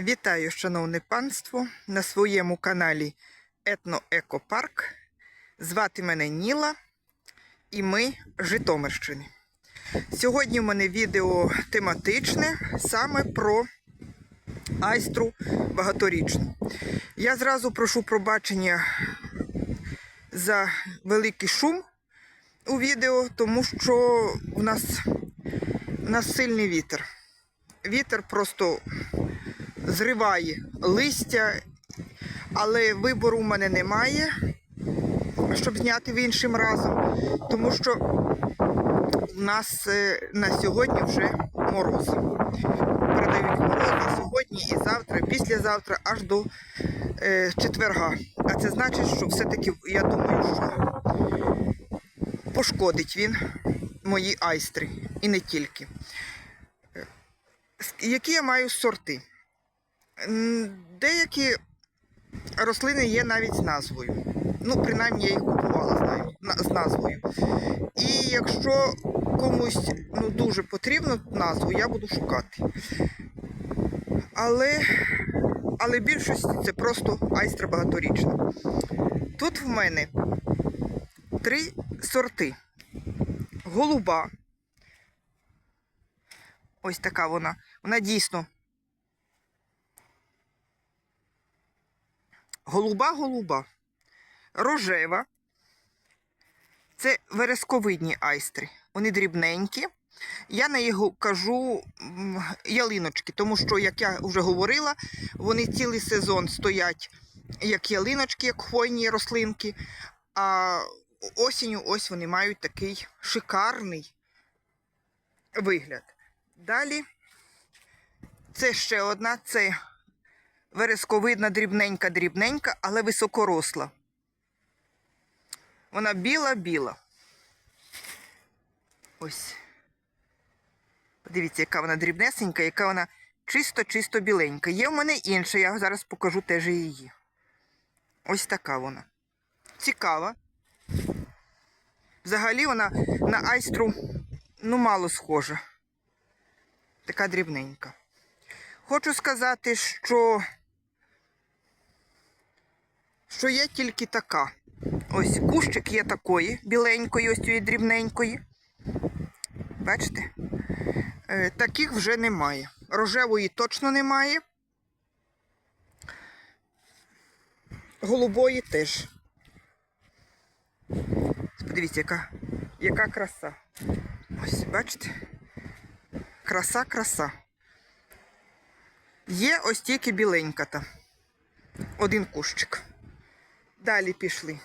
Вітаю, шановне панство, на своєму каналі Етноекопарк. Звати мене Ніла і ми Житомирщини. Сьогодні в мене відео тематичне саме про айстру багаторічну. Я зразу прошу пробачення за великий шум у відео, тому що у нас, у нас сильний вітер. Вітер просто зриває листя, але вибору в мене немає, щоб зняти в іншим разом, тому що у нас е, на сьогодні вже мороз. Передають мороз на сьогодні і завтра, післязавтра, аж до е, четверга. А це значить, що все-таки я думаю, що пошкодить він мої айстри і не тільки. Е, Які я маю сорти? Деякі рослини є навіть з назвою. Ну, принаймні я їх купувала знаю, з назвою. І якщо комусь ну, дуже потрібно назву, я буду шукати. Але, але більшості це просто айстра багаторічна. Тут в мене три сорти. Голуба. Ось така вона. Вона дійсно голуба-голуба, рожева. Це вересковидні айстри. Вони дрібненькі. Я на їх кажу ялиночки, тому що, як я вже говорила, вони цілий сезон стоять як ялиночки, як хвойні рослинки. А осінню ось вони мають такий шикарний вигляд. Далі це ще одна, це вересковидна дрібненька-дрібненька, але високоросла. Вона біла-біла. Ось. Подивіться, яка вона дрібнесенька, яка вона чисто-чисто біленька. Є в мене інша, я зараз покажу теж її. Ось така вона. Цікава. Взагалі вона на айстру ну, мало схожа. Така дрібненька. Хочу сказати, що, що є тільки така. Ось кущик є такої, біленької, ось цієї дрібненької. Бачите? Е, таких вже немає. Рожевої точно немає. Голубої теж. Подивіться, яка, яка краса. Ось, бачите? Краса, краса. Є ось тільки біленька та. Один кущик. Далі пішли.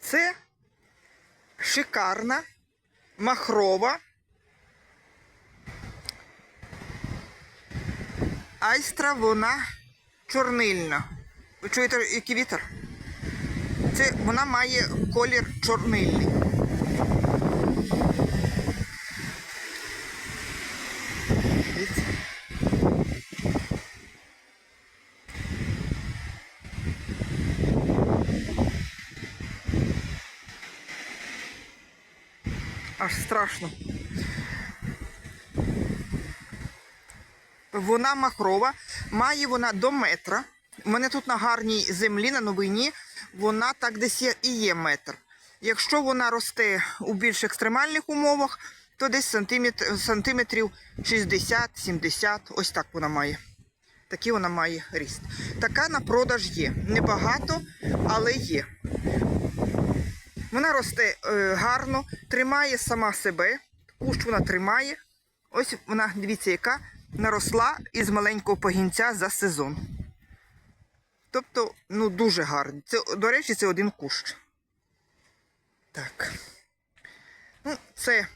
Це шикарна, махрова. Айстра вона чорнильна. Ви чуєте, який вітер? Це вона має колір чорнильний. Аж страшно. Вона махрова, має вона до метра. У мене тут на гарній землі, на новині, вона так десь і є метр. Якщо вона росте у більш екстремальних умовах, то десь сантиметр, сантиметрів 60-70, ось так вона має. Такий вона має ріст. Така на продаж є. Небагато, але є. Вона росте е, гарно, тримає сама себе. Кущ вона тримає. Ось вона, дивіться, яка наросла із маленького погінця за сезон. Тобто, ну, дуже гарно. Це, до речі, це один кущ. Так. Ну, це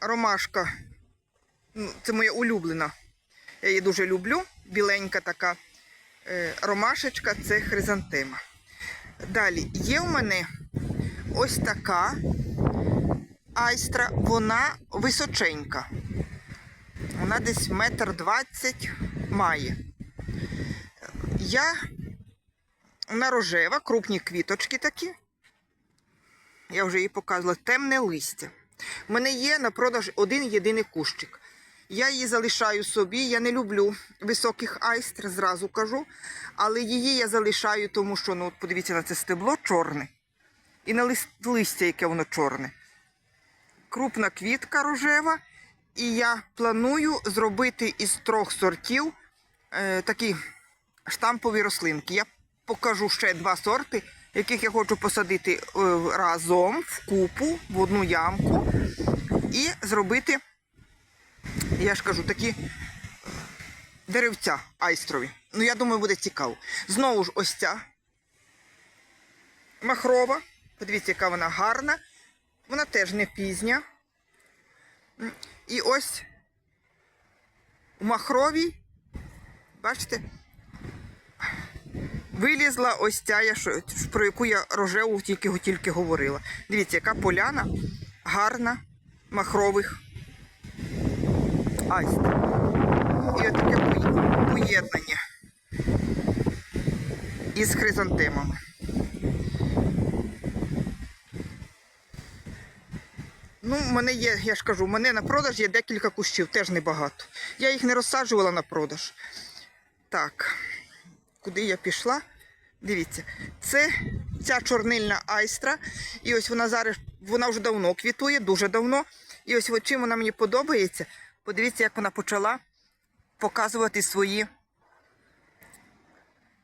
ромашка. Ну, це моя улюблена. Я її дуже люблю. Біленька така е, ромашечка це хризантема. Далі є в мене ось така айстра, вона височенька. Вона десь метр двадцять має. Я вона рожева, крупні квіточки такі. я вже її показувала, темне листя. У мене є на продаж один єдиний кущик. Я її залишаю собі. Я не люблю високих айстр, зразу кажу. Але її я залишаю, тому що, ну, от подивіться на це стебло чорне. І на лист, листя, яке воно чорне. Крупна квітка рожева. І я планую зробити із трьох сортів е, такі штампові рослинки. Я покажу ще два сорти, яких я хочу посадити е, разом в купу, в одну ямку. І зробити, я ж кажу, такі деревця айстрові. Ну, я думаю, буде цікаво. Знову ж ось ця махрова. Подивіться, яка вона гарна. Вона теж не пізня. І ось у махровій, бачите, вилізла ось ця, про яку я рожеву тільки, тільки говорила. Дивіться, яка поляна гарна махрових айстр. І отаке поєднання із хризантемами. Ну, мене є, я ж кажу, в мене на продаж є декілька кущів, теж небагато. Я їх не розсаджувала на продаж. Так, куди я пішла? Дивіться, це ця чорнильна айстра. І ось вона зараз, вона вже давно квітує, дуже давно. І ось чим вона мені подобається. Подивіться, як вона почала показувати свої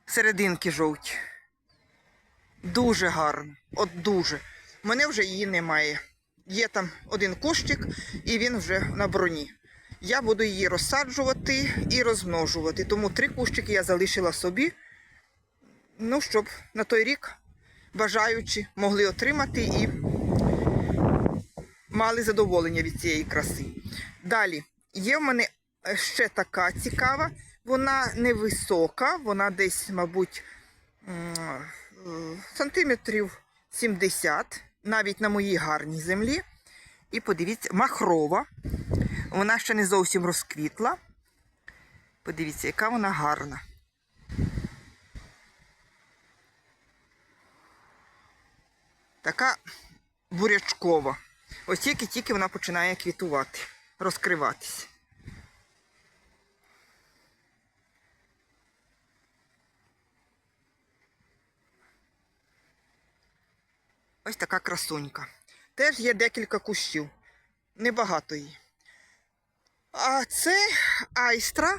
серединки жовті. Дуже гарно. От дуже. У мене вже її немає. Є там один кущик, і він вже на броні. Я буду її розсаджувати і розмножувати. Тому три кущики я залишила собі. Ну, щоб на той рік бажаючі могли отримати і мали задоволення від цієї краси. Далі, є в мене е, ще така цікава. Вона невисока, вона десь, мабуть, е, сантиметрів 70, навіть на моїй гарній землі. І подивіться, махрова. Вона ще не зовсім розквітла. Подивіться, яка вона гарна. Така бурячкова. Ось тільки-тільки вона починає квітувати, розкриватися. Ось така красунька. Теж є декілька кущів. Небагато її. А це айстра,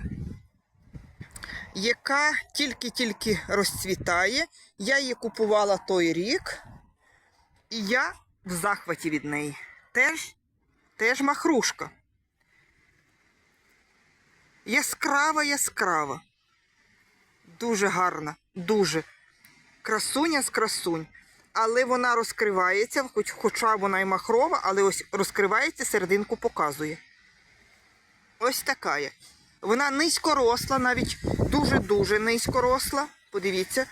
яка тільки-тільки розцвітає. Я її купувала той рік. І я в захваті від неї. Теж, теж махрушка. Яскрава, яскрава. Дуже гарна, дуже. Красуня з красунь. Але вона розкривається, хоч, хоча вона і махрова, але ось розкривається, серединку показує. Ось така є. Вона низькоросла, навіть дуже-дуже низькоросла. Подивіться,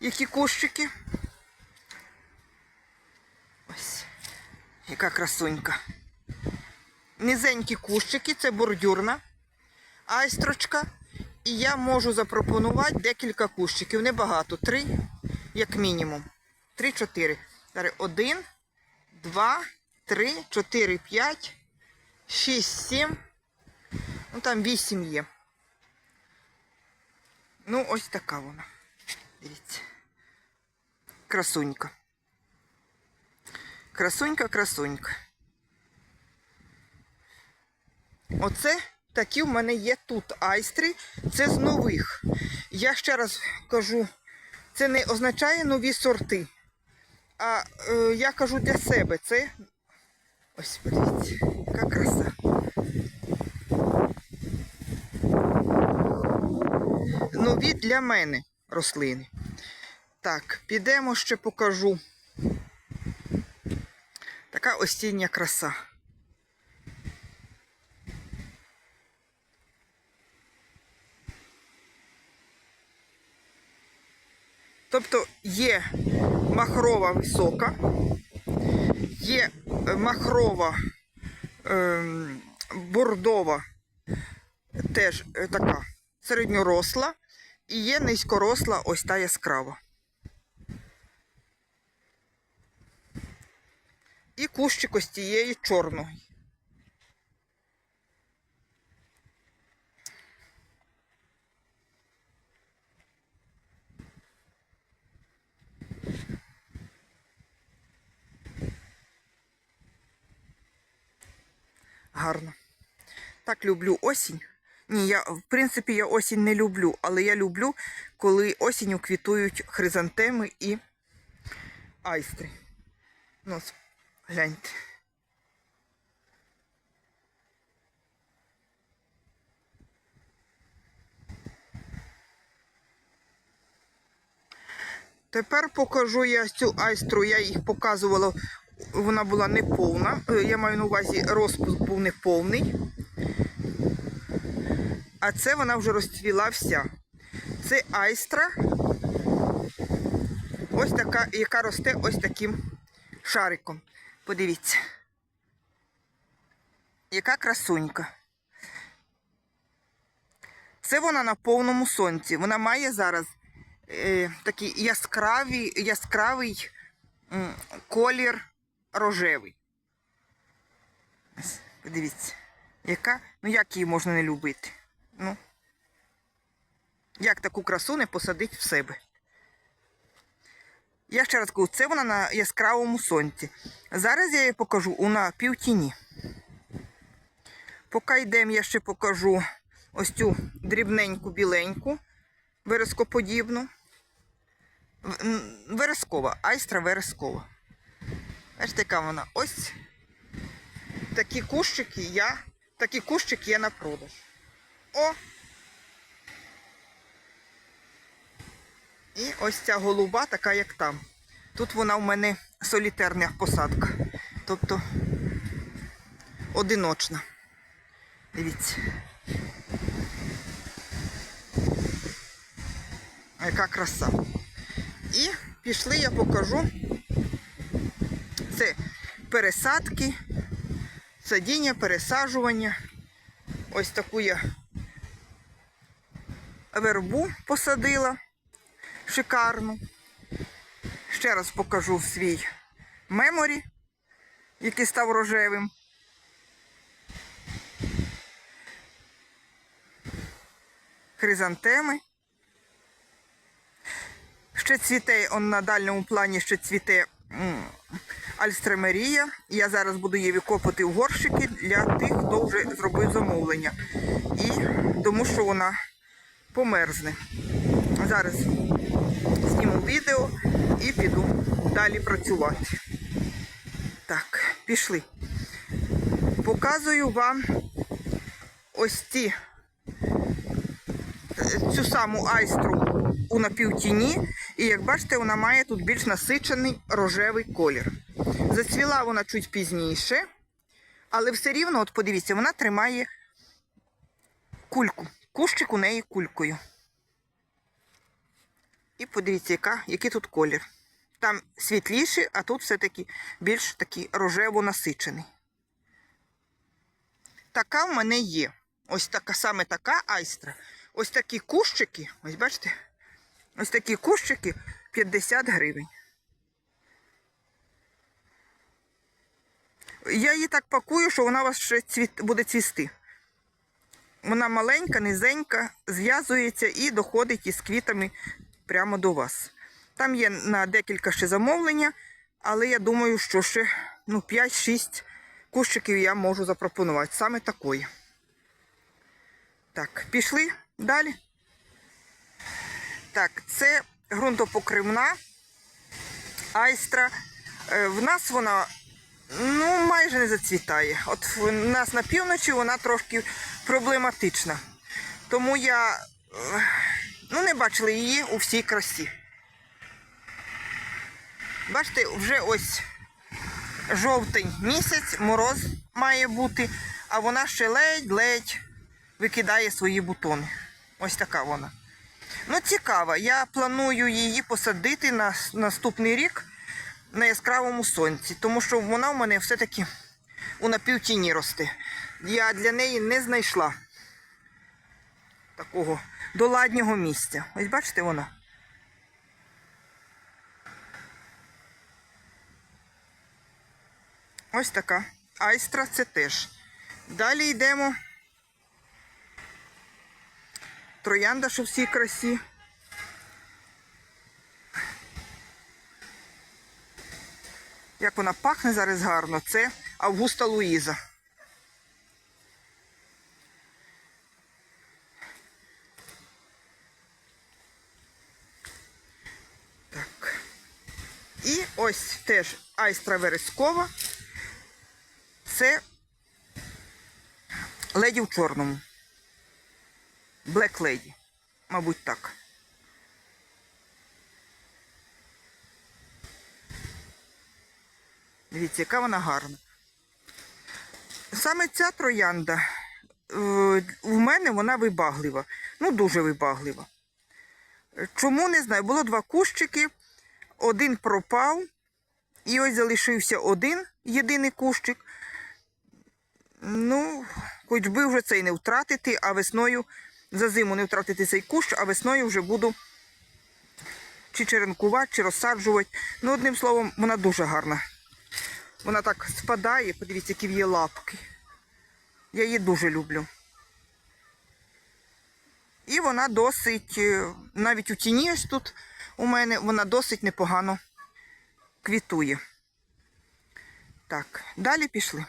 які кущики. Ось, яка красунька. Низенькі кущики, це бордюрна айстрочка. І я можу запропонувати декілька кущиків. Небагато. Три, як мінімум. Три-чотири. Зараз один, два, три, чотири, п'ять, шість, сім. Ну там вісім є. Ну, ось така вона. Дивіться. Красунька. Красунька, красунька. Оце такі в мене є тут айстри. Це з нових. Я ще раз кажу, це не означає нові сорти. А е, я кажу для себе. Це. Ось, подивіться, яка краса. Нові для мене рослини. Так, підемо ще покажу. Така осіння краса. Тобто є махрова висока, є е, махрова ем, бордова, теж е, така середньоросла, і є низькоросла ось та яскрава. І кущик ось тієї чорної. Гарно. Так люблю осінь. Ні, я, в принципі, я осінь не люблю, але я люблю, коли осінню квітують хризантеми і айстри. Ну, гляньте. Тепер покажу я цю айстру, я їх показувала, вона була неповна. Е, Я маю на увазі, розпуск був неповний. А це вона вже розцвіла вся. Це айстра. Ось така, яка росте ось таким шариком. Подивіться. Яка красунька. Це вона на повному сонці. Вона має зараз е, такий яскравий, яскравий м, колір рожевий. Подивіться, яка, ну як її можна не любити? Ну, як таку красу не посадити в себе? Я ще раз кажу, це вона на яскравому сонці. Зараз я її покажу у напівтіні. Поки йдемо, я ще покажу ось цю дрібненьку біленьку, верескоподібну. Верескова, айстра верескова. Бачите, яка вона? Ось такі кущики я, такі кущики є на продаж. О! І ось ця голуба, така як там. Тут вона в мене солітерна посадка. Тобто одиночна. Дивіться. Яка краса. І пішли, я покажу. Це пересадки, садіння, пересаджування. Ось таку я вербу посадила шикарну. Ще раз покажу свій меморі, який став рожевим. Хризантеми. Ще цвіте, он на дальньому плані ще цвіте альстремерія. Я зараз буду її викопати в горщики для тих, хто вже зробив замовлення. І тому що вона померзне. Зараз зніму відео і піду далі працювати. Так, пішли. Показую вам ось ці е, цю саму айстру у напівтіні. І як бачите, вона має тут більш насичений рожевий колір. Зацвіла вона чуть пізніше, але все рівно, от подивіться, вона тримає кульку. Кущик у неї кулькою. І подивіться, яка, який тут колір. Там світліший, а тут все-таки більш такий рожево насичений. Така в мене є. Ось така саме така айстра. Ось такі кущики, ось бачите, ось такі кущики 50 гривень. Я її так пакую, що вона у вас ще цвіт, буде цвісти. Вона маленька, низенька, зв'язується і доходить із квітами прямо до вас. Там є на декілька ще замовлення, але я думаю, що ще ну, 5-6 кущиків я можу запропонувати. Саме такої. Так, пішли далі. Так, це ґрунтопокривна айстра. Е, В нас вона ну, майже не зацвітає. От в нас на півночі вона трошки проблематична. Тому я е, ну, не бачила її у всій красі. Бачите, вже ось жовтень місяць, мороз має бути, а вона ще ледь-ледь викидає свої бутони. Ось така вона. Ну, цікаво. Я планую її посадити на наступний рік на яскравому сонці, тому що вона в мене все-таки у напівтіні росте. Я для неї не знайшла такого доладнього місця. Ось бачите вона. Ось така. Айстра це теж. Далі йдемо. Троянда, що всій красі. Як вона пахне зараз гарно, це Августа Луїза. Так. І ось теж айстра верескова. Це леді в чорному. Black Lady. Мабуть, так. Дивіться, яка вона гарна. Саме ця троянда е, в мене вона вибаглива. Ну, дуже вибаглива. Чому не знаю? Було два кущики, один пропав, і ось залишився один єдиний кущик. Ну, хоч би вже цей не втратити, а весною за зиму не втратити цей кущ, а весною вже буду чи черенкувати, чи розсаджувати. Ну, одним словом, вона дуже гарна. Вона так спадає, подивіться, які в її лапки. Я її дуже люблю. І вона досить, е, навіть у тіні ось тут у мене, вона досить непогано квітує. Так, далі пішли.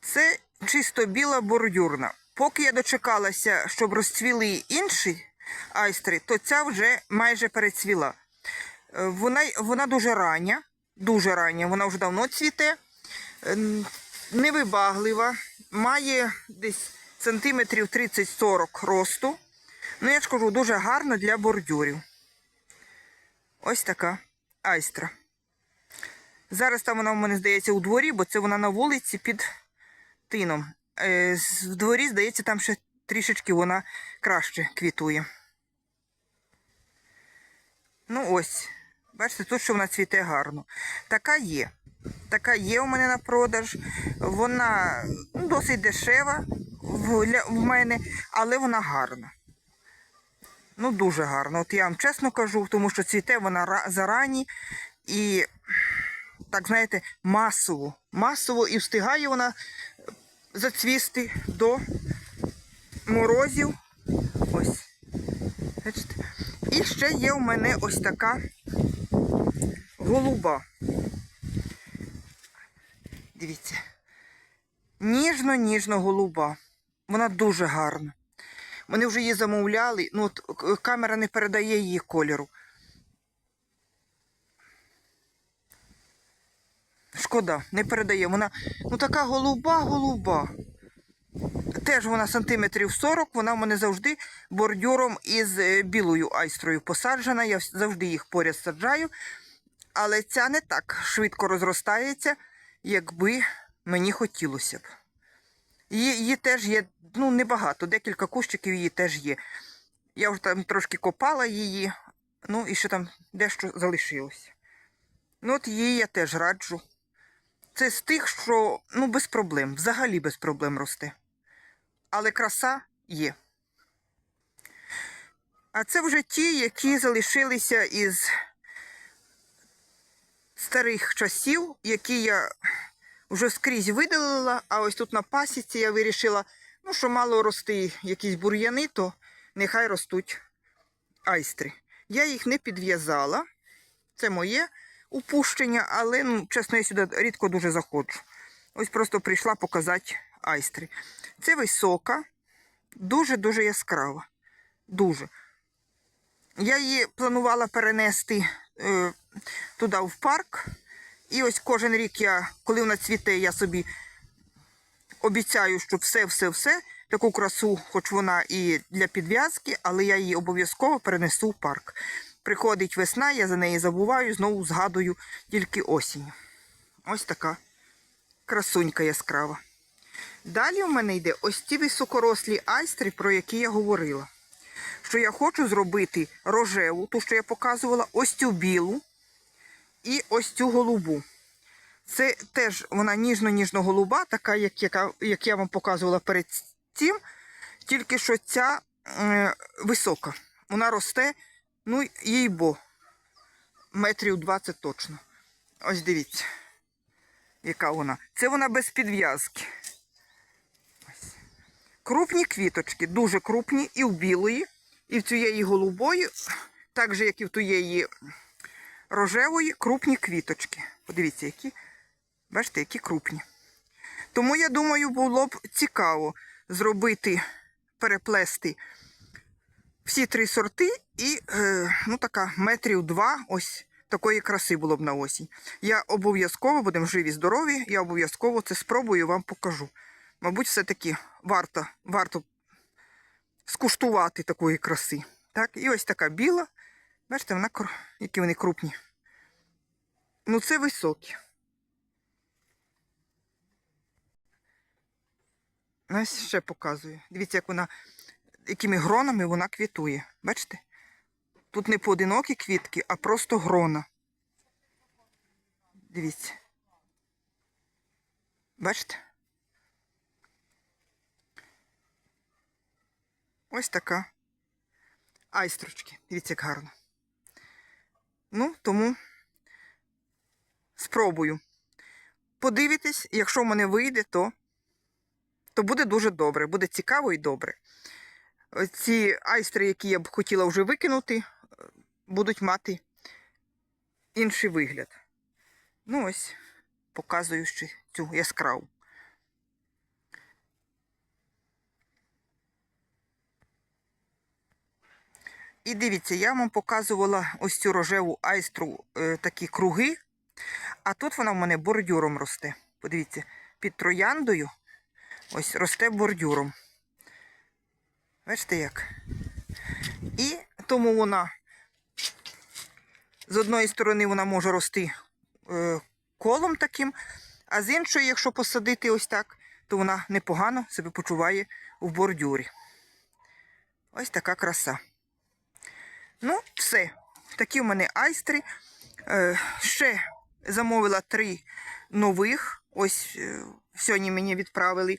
Це чисто біла бордюрна. Поки я дочекалася, щоб розцвіли інші айстри, то ця вже майже перецвіла. Е, Вона, вона дуже рання, дуже рання, вона вже давно цвіте, невибаглива, має десь сантиметрів 30-40 росту. Ну, я ж кажу, дуже гарна для бордюрів. Ось така айстра. Зараз там вона в мене здається у дворі, бо це вона на вулиці під тином. Е, В дворі, здається, там ще трішечки вона краще квітує. Ну ось, бачите, тут що вона цвіте гарно. Така є. Така є у мене на продаж. Вона ну, досить дешева в мене, але вона гарна. Ну, дуже гарна. От я вам чесно кажу, тому що цвіте вона зарані і, так знаєте, масово. Масово і встигає вона зацвісти до морозів. Ось. І ще є у мене ось така голуба. Дивіться. Ніжно-ніжно голуба. Вона дуже гарна. Вони вже її замовляли. Ну, от камера не передає її кольору. Шкода, не передає. Вона ну така голуба-голуба. Теж вона сантиметрів 40, вона в мене завжди бордюром із е, білою айстрою посаджена. Я завжди їх поряд саджаю. Але ця не так швидко розростається, якби мені хотілося б. Її, її теж є, ну, небагато, декілька кущиків її теж є. Я вже там трошки копала її, ну і ще там дещо залишилося. Ну, от її я теж раджу. Це з тих, що ну, без проблем, взагалі без проблем росте. Але краса є. А це вже ті, які залишилися із старих часів, які я вже скрізь видалила, а ось тут на пасіці я вирішила, ну, що мало рости якісь бур'яни, то нехай ростуть айстри. Я їх не підв'язала. Це моє упущення, але, ну, чесно, я сюди рідко дуже заходжу. Ось просто прийшла показати айстри. Це висока, дуже-дуже яскрава. Дуже. Я її планувала перенести е, туди в парк. І ось кожен рік я, коли вона цвіте, я собі обіцяю, що все-все-все, таку красу, хоч вона і для підв'язки, але я її обов'язково перенесу в парк. Приходить весна, я за неї забуваю, знову згадую тільки осінь. Ось така красунька яскрава. Далі в мене йде ось ті високорослі айстри, про які я говорила. Що я хочу зробити рожеву, ту, що я показувала, ось цю білу і ось цю голубу. Це теж вона ніжно-ніжно голуба, така, як, яка, як я вам показувала перед цим, тільки що ця е, висока. Вона росте, ну, їй бо, метрів 20 точно. Ось дивіться. яка вона. Це вона без підв'язки. Крупні квіточки, дуже крупні, і в білої, і в цієї голубої, так же, як і в тієї рожевої, крупні квіточки. Подивіться, які, бачите, які крупні. Тому я думаю, було б цікаво зробити, переплести всі три сорти і е, ну, така метрів два ось такої краси було б на осінь. Я обов'язково, будемо живі, здорові, я обов'язково це спробую вам покажу. Мабуть, все-таки варто, варто скуштувати такої краси. Так, і ось така біла. Бачите, вона які вони крупні. Ну, це високі. Ось ще показую. Дивіться, як вона, якими гронами вона квітує. Бачите? Тут не поодинокі квітки, а просто грона. Дивіться. Бачите? Ось така. Айстрочки. Дивіться, як гарно. Ну, тому спробую. Подивитесь, якщо в мене вийде, то, то буде дуже добре, буде цікаво і добре. Ці айстри, які я б хотіла вже викинути, е, будуть мати інший вигляд. Ну, ось, показую ще цю яскраву. І дивіться, я вам показувала ось цю рожеву айстру е, такі круги, а тут вона в мене бордюром росте. Подивіться, під трояндою ось росте бордюром. Бачите як? І тому вона з одної сторони вона може рости е, колом таким, а з іншої, якщо посадити ось так, то вона непогано себе почуває в бордюрі. Ось така краса. Ну, все. Такі в мене айстри. Е, ще замовила три нових. Ось е, сьогодні мені відправили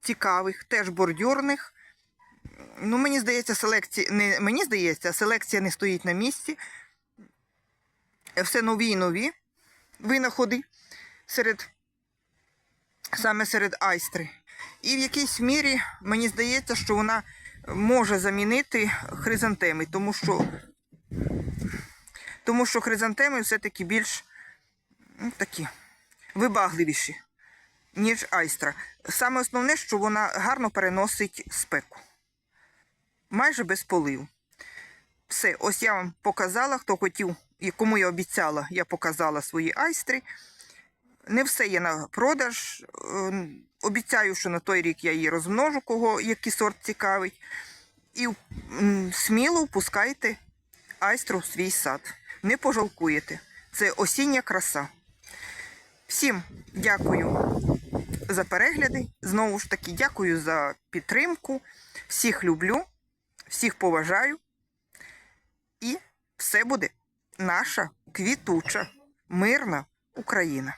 цікавих, теж бордюрних. Ну, мені здається, селекція не мені здається, селекція не стоїть на місці. Все нові і нові винаходи серед саме серед айстри. І в якійсь мірі мені здається, що вона може замінити хризантеми, тому що, тому що хризантеми все-таки більш ну, такі вибагливіші, ніж айстра. Саме основне, що вона гарно переносить спеку. Майже без поливу. Все, ось я вам показала, хто хотів, кому я обіцяла, я показала свої айстри. Не все є на продаж. Е, Обіцяю, що на той рік я її розмножу, кого який сорт цікавить. І сміло впускайте айстру в свій сад. Не пожалкуєте. Це осіння краса. Всім дякую за перегляди. Знову ж таки, дякую за підтримку. Всіх люблю, всіх поважаю. І все буде наша квітуча, мирна Україна.